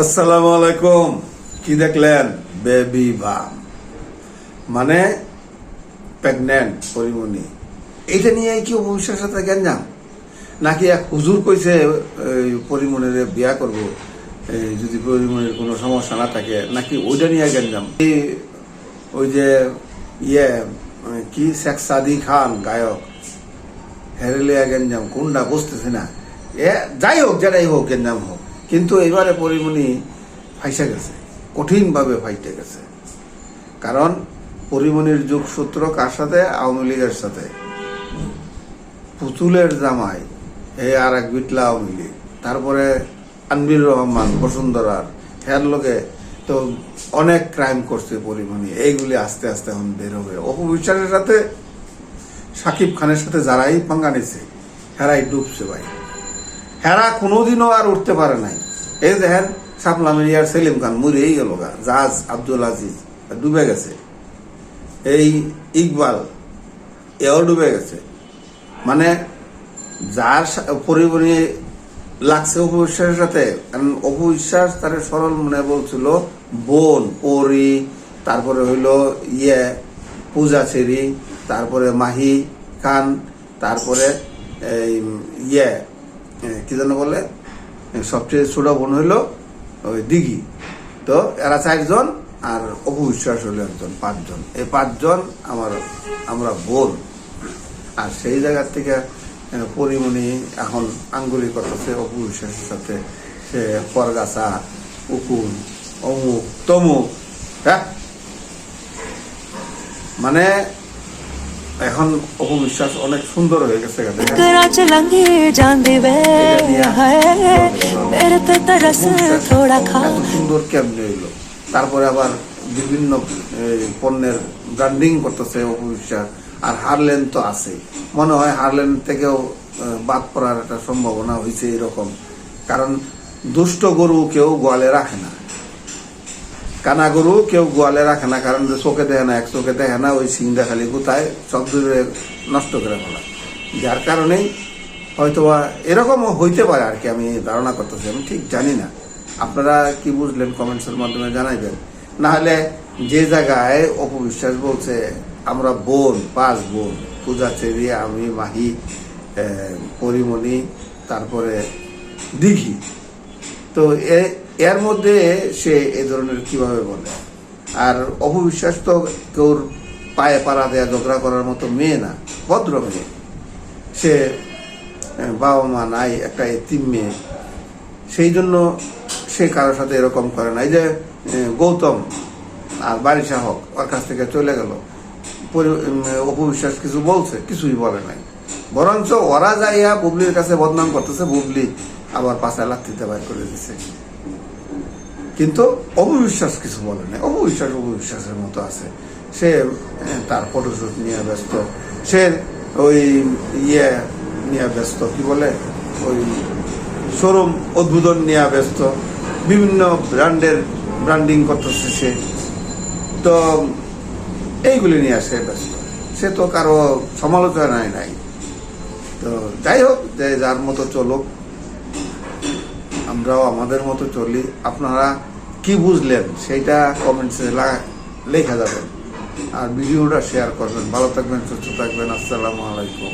আসসালামু আলাইকুম। কি দেখলেন? বেবি বাম মানে প্রেগনেন্ট পরিমণি। এটা নিয়ে কি অবিশ্বাসের সাথে গ্যাঞ্জাম? নাকি এক হুজুর কইছে পরিমণির বিয়া করব যদি পরিমণির কোনো সমস্যা না থাকে, নাকি ওইটা নিয়ে গ্যাঞ্জাম? এই, ওই যে ইয়ে কি শেখ সাদি খান, গায়ক। হেরেলিয়া গেঞ্জাম কোনটা বুঝতেছি না। এ, যাই হোক, যেটাই হোক গেঞ্জাম হোক। কিন্তু এবারে পরিমণি ফাইসে গেছে, কঠিনভাবে ফাইটে গেছে। কারণ পরিমণির যোগসূত্র কার সাথে? আওয়ামী লীগের সাথে। পুতুলের জামাই এই আর এক বিটলা আওয়ামী লীগ। তারপরে আনবির রহমান বসুন্ধরার হের লোকে তো অনেক ক্রাইম করছে পরিমণি। এইগুলি আস্তে আস্তে এখন বের হবে। অপবিশ্বাসের সাথে সাকিব খানের সাথে যারাই পাঙ্গা নিছে, হেরাই ডুবছে ভাই। হেরা কোনোদিনও আর উঠতে পারে নাই। এই দেখেন সাপলা মিরিয়ার সেলিম খান মরেই গেল গা জাহাজ আব্দুল আজিজ, ডুবে গেছে। এই ইকবাল, এও ডুবে গেছে। মানে যার পরিবহনে লাগছে অপবিশ্বাসের সাথে, কারণ অপবিশ্বাস তার সরল মনে বলছিল, বোন, পরি, তারপরে হইল ইয়ে পূজা চেরি তারপরে মাহি খান, তারপরে এই ইয়ে কি যেন বলে? সবচেয়ে ছোট বোন হইল ওই দিঘি। তো এরা চারজন আর অপবিশ্বাস হলো একজন, পাঁচজন। এই পাঁচজন আমার, আমরা বোন। আর সেই জায়গার থেকে পরিমণি এখন আঙ্গুলি করতেছে অপু বিশ্বাসের সাথে। সে পরগাছা, উকুন, অমুক, তমুক হ্যাঁ? মানে এখন অপু বিশ্বাস অনেক সুন্দর হয়ে গেছে গা, দেখেন। करा चलेंगे जान देवे है मेरे पे तरस थोड़ा खा এত সুন্দর কেমনে হইলো তারপরে আবার বিভিন্ন এই, পণ্যের ব্র্যান্ডিং করতেছে অপু বিশ্বাস আর হারলেন তো আছে মনে হয় হারলেন থেকেও আহ, বাদ পড়ার একটা সম্ভাবনা হয়েছে এরকম কারণ দুষ্ট গরু কেউ গোয়ালে রাখে না কানা গরু কেউ গোয়ালে রাখে না, কারণ চোখে দেখে না, এক চোখে দেখে না, ওই সিংটা খালি কোথায় সব দূরে নষ্ট করে ফেলা। যার কারণেই হয়তোবা এরকমও হইতে পারে আর কি, আমি ধারণা করতেছি, আমি ঠিক জানি না। আপনারা কি বুঝলেন কমেন্টসের মাধ্যমে জানাইবেন। না হলে যে জায়গায় অপবিশ্বাস বলছে, আমরা বোন, পাঁচ বোন পূজা চেরি আমি, মাহি পরিমণি, তারপরে দিঘি। তো এ- এর মধ্যে সে এ ধরনের কীভাবে বলে? আর অপবিশ্বাস তো কেউর পায়ে পাড়া দেয়া, ঝগড়া করার মতো মেয়ে না, ভদ্র মেয়ে। সে বাবা মা নাই, একটা এতিম মেয়ে। সেই জন্য সে কারোর সাথে এরকম করে না। এই যে গৌতম আর বারিশা হক ওর কাছ থেকে চলে গেল। অপবিশ্বাস কিছু বলছে, কিছুই বলে নাই। বরঞ্চ ওরা যাইয়া বুবলির কাছে বদনাম করতেছে, বুবলি আবার পাশে লাথিতে বাইর করে দিছে। কিন্তু অপবিশ্বাস কিছু বলে নাই। অপবিশ্বাস অপবিশ্বাসের মতো আছে। সে, তার ফটোশুট নিয়ে ব্যস্ত। সে ওই ইয়ে নিয়ে ব্যস্ত, কি বলে? ওই শোরুম উদ্বোধন নিয়ে ব্যস্ত। বিভিন্ন ব্র্যান্ডের ব্র্যান্ডিং করতেছে সে। তো এইগুলি নিয়ে আসে ব্যস্ত। সে তো কারও সমালোচনায় নাই। তো যাই হোক, যে যার মতো চলুক, আমরাও আমাদের মতো চলি। আপনারা কি বুঝলেন? সেইটা কমেন্টসে লেখা যাবেন আর ভিডিওটা শেয়ার করবেন। ভালো থাকবেন, সুস্থ থাকবেন। আসসালামু আলাইকুম।